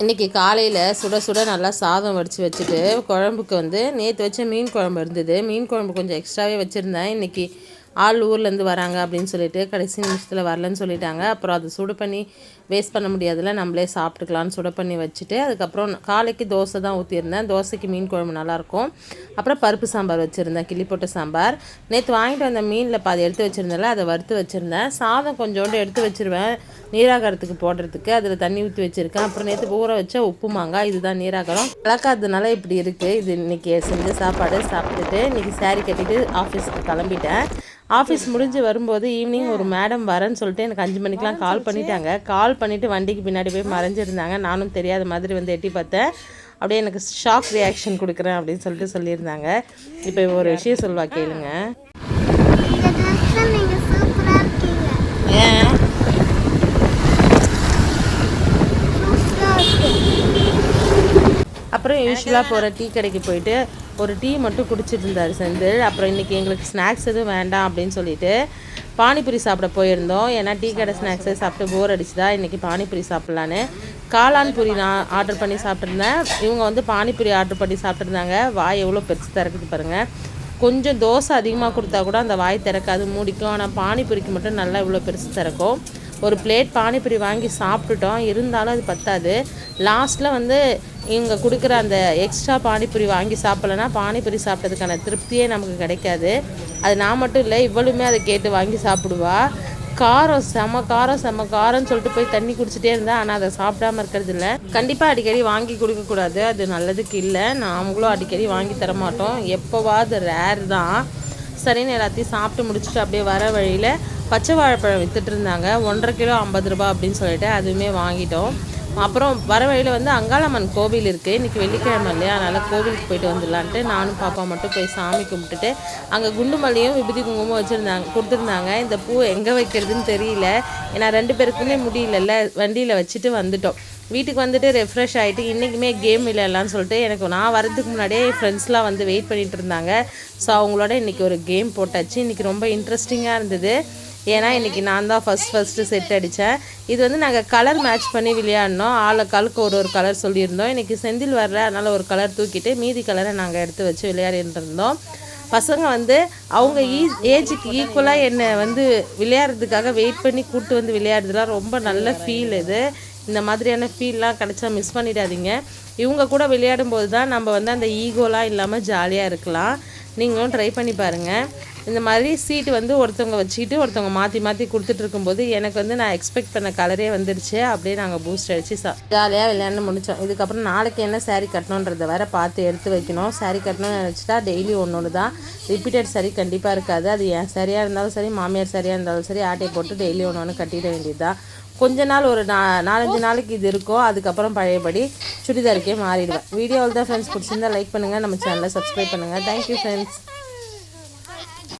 இன்றைக்கி காலையில் சுட சுட நல்லா சாதம் வடித்து வச்சுட்டு குழம்புக்கு வந்து நேற்று வச்ச மீன் குழம்பு இருந்தது. மீன் குழம்பு கொஞ்சம் எக்ஸ்ட்ராவே வச்சுருந்தேன். இன்றைக்கி ஆள் ஊர்லேருந்து வராங்க அப்படின்னு சொல்லிட்டு கடைசி நிமிஷத்தில் வரலன்னு சொல்லிட்டாங்க. அப்புறம் அதை சுடு பண்ணி வேஸ்ட் பண்ண முடியாதுல நம்மளே சாப்பிட்டுக்கலான்னு சுட பண்ணி வச்சுட்டு அதுக்கப்புறம் காலைக்கு தோசை தான் ஊற்றிருந்தேன் தோசைக்கு மீன் குழம்பு நல்லாயிருக்கும். அப்புறம் பருப்பு சாம்பார் வச்சுருந்தேன் கிள்ளி போட்ட சாம்பார். நேற்று வாங்கிட்டு வந்த மீனில் பாதி எடுத்து வச்சுருந்தேன்ல அதை வறுத்து வச்சுருந்தேன். சாதம் கொஞ்சோண்டு எடுத்து வச்சுருவேன் நீராகரத்துக்கு போடுறதுக்கு. அதில் தண்ணி ஊற்றி வச்சுருக்கேன். அப்புறம் நேற்று ஊற வச்ச உப்பு மாங்காய் இதுதான் நீராகரம். கலக்காததுனால இப்படி இருக்குது இது இன்றைக்கி செஞ்ச சாப்பாடு. சாப்பிட்டுட்டு இன்றைக்கி saree கட்டிட்டு ஆஃபீஸ்க்கு கிளம்பிட்டேன். ஆஃபீஸ் முடிஞ்சு வரும்போது ஈவினிங் ஒரு மேடம் வரேன்னு சொல்லிட்டு எனக்கு அஞ்சு மணிக்கெலாம் கால் பண்ணிட்டாங்க. கால் பண்ணிவிட்டு வண்டிக்கு பின்னாடி போய் மறைஞ்சிருந்தாங்க. நானும் தெரியாத மாதிரி வந்து எட்டி பார்த்தேன். அப்படியே எனக்கு ஷாக் ரியாக்ஷன் கொடுக்குறேன் அப்படின்னு சொல்லிட்டு சொல்லியிருந்தாங்க. இப்போ ஒரு விஷயம் சொல்வா கேளுங்க. அப்புறம் போகிற டீ கடைக்கு போயிட்டு ஒரு டீ மட்டும் குடிச்சிட்டு இருந்தார் செந்தில். அப்புறம் இன்றைக்கி எங்களுக்கு ஸ்நாக்ஸ் எதுவும் வேண்டாம் அப்படின்னு சொல்லிட்டு பானிபூரி சாப்பிட போயிருந்தோம். ஏன்னா டீ கடை ஸ்நாக்ஸை சாப்பிட்டு போர் அடிச்சுதா இன்றைக்கி பானிபூரி சாப்பிட்லான்னு. காளான் பூரி நான் ஆர்டர் பண்ணி சாப்பிட்ருந்தேன் இவங்க வந்து பானிபூரி ஆர்டர் பண்ணி சாப்பிட்ருந்தாங்க வாய் எவ்வளோ பெருசு திறக்குது பாருங்கள் கொஞ்சம் தோசை அதிகமாக கொடுத்தா கூட அந்த வாய் திறக்காது மூடிக்கும். ஆனால் பானிபூரிக்கு மட்டும் நல்லா இவ்வளோ பெருசு திறக்கும். ஒரு பிளேட் பானிபூரி வாங்கி சாப்பிட்டுட்டோம். இருந்தாலும் அது பத்தாது. லாஸ்ட்டில் வந்து இவங்க கொடுக்குற அந்த எக்ஸ்ட்ரா பானிபூரி வாங்கி சாப்பிட்லன்னா பானிபூரி சாப்பிட்டதுக்கான திருப்தியே நமக்கு கிடைக்காது. அது நான் மட்டும் இல்லை இவளுமே அதை கேட்டு வாங்கி சாப்பிடுவா. காரம் செம காரம் செம காரம்னு சொல்லிட்டு போய் தண்ணி குடிச்சிட்டே இருந்தேன் ஆனால் அதை சாப்பிடாம இருக்கிறது இல்லை. கண்டிப்பாக அடிக்கடி வாங்கி கொடுக்கக்கூடாது. அது நல்லதுக்கு இல்லை. நாமளும் அடிக்கடி வாங்கி தர மாட்டோம் எப்போவாது ரேர் தான். சரின்னு எல்லாத்தையும் சாப்பிட்டு முடிச்சுட்டு அப்படியே வர வழியில் பச்சை வாழைப்பழம் வித்துட்டு இருந்தாங்க. ஒன்றரை கிலோ ஐம்பது ரூபாய் அப்படின்னு சொல்லிட்டு அதுவுமே வாங்கிட்டோம். அப்புறம் வர வழியில் வந்து அங்காளம்மன் கோவில் இருக்குது இன்றைக்கி வெள்ளிக்கிழமை இல்லையா? அதனால் கோவிலுக்கு போயிட்டு வந்துடலான்ட்டு நானும் பாப்பா மட்டும் போய் சாமி கும்பிட்டுட்டு அங்கே குண்டு மல்லியும் விபூதி குங்குமம் வச்சுருந்தாங்க கொடுத்துருந்தாங்க. இந்த பூ எங்கே வைக்கிறதுன்னு தெரியல. ஏன்னா ரெண்டு பேருக்குமே முடியலல்ல. வண்டியில் வச்சுட்டு வந்துட்டோம். வீட்டுக்கு வந்துட்டு ரெஃப்ரெஷ் ஆகிட்டு இன்றைக்குமே கேம் விளையாடலாம்னு சொல்லிட்டு எனக்கு நான் வரதுக்கு முன்னாடியே ஃப்ரெண்ட்ஸ்லாம் வந்து வெயிட் பண்ணிகிட்டு இருந்தாங்க. ஸோ அவங்களோட இன்றைக்கி ஒரு கேம் போட்டாச்சு. இன்றைக்கி ரொம்ப இன்ட்ரெஸ்டிங்காக இருந்தது. ஏன்னா இன்றைக்கி நான் தான் ஃபஸ்ட் ஃபஸ்ட்டு செட் அடித்தேன் இது வந்து நாங்கள் கலர் மேட்ச் பண்ணி விளையாடினோம் ஆளுக்கு ஒரு ஒரு கலர் சொல்லியிருந்தோம். இன்றைக்கி செந்தில் வரல அதனால் ஒரு கலர் தூக்கிட்டு மீதி கலரை நாங்கள் எடுத்து வச்சு விளையாடிட்டு இருந்தோம் பசங்க வந்து அவங்க e, ஈ ஏஜுக்கு ஈக்குவலாக என்னை வந்து விளையாடுறதுக்காக வெயிட் பண்ணி கூப்பிட்டு வந்து விளையாடுறதுலாம் ரொம்ப நல்ல ஃபீல் இது. இந்த மாதிரியான ஃபீல்லாம் கிடைச்சா மிஸ் பண்ணிடாதீங்க. இவங்க கூட விளையாடும் போது தான் நம்ம வந்து அந்த ஈகோலாம் இல்லாமல் ஜாலியாக இருக்கலாம். நீங்களும் ட்ரை பண்ணி பாருங்கள் இந்த மாதிரி சீட்டு வந்து ஒருத்தவங்க வச்சுக்கிட்டு ஒருத்தவங்க மாற்றி மாற்றி கொடுத்துட்டு இருக்கும்போது எனக்கு வந்து நான் எக்ஸ்பெக்ட் பண்ண கலரே வந்துடுச்சு அப்படியே நாங்கள் பூஸ்ட் அடிச்சு சா ஜாலியாக விளையாண்டு முடித்தோம் இதுக்கப்புறம் நாளைக்கு என்ன சாரீ கட்டணுன்றதை வேற பார்த்து எடுத்து வைக்கணும். சாரீ கட்டணும்னு நினச்சிட்டா டெய்லி ஒன்று ஒன்று தான் ரிப்பீட்டட் சாரீ கண்டிப்பாக இருக்காது. அது என் சரியாக இருந்தாலும் சரி மாமியார் சரியாக இருந்தாலும் சரி ஆட்டையை போட்டு டெய்லி ஒன்று ஒன்று கட்டிட வேண்டியது தான் கொஞ்ச நாள் ஒரு நா நாலஞ்சு நாளைக்கு இது இருக்கும். அதுக்கப்புறம் பழையபடி சுடிதாருக்கே மாறிடுவேன். வீடியோவில் தான் ஃப்ரெண்ட்ஸ் பிடிச்சிருந்தா லைக் பண்ணுங்கள் நம்ம சேனலை சப்ஸ்கிரைப் பண்ணுங்கள் தேங்க்யூ ஃப்ரெண்ட்ஸ்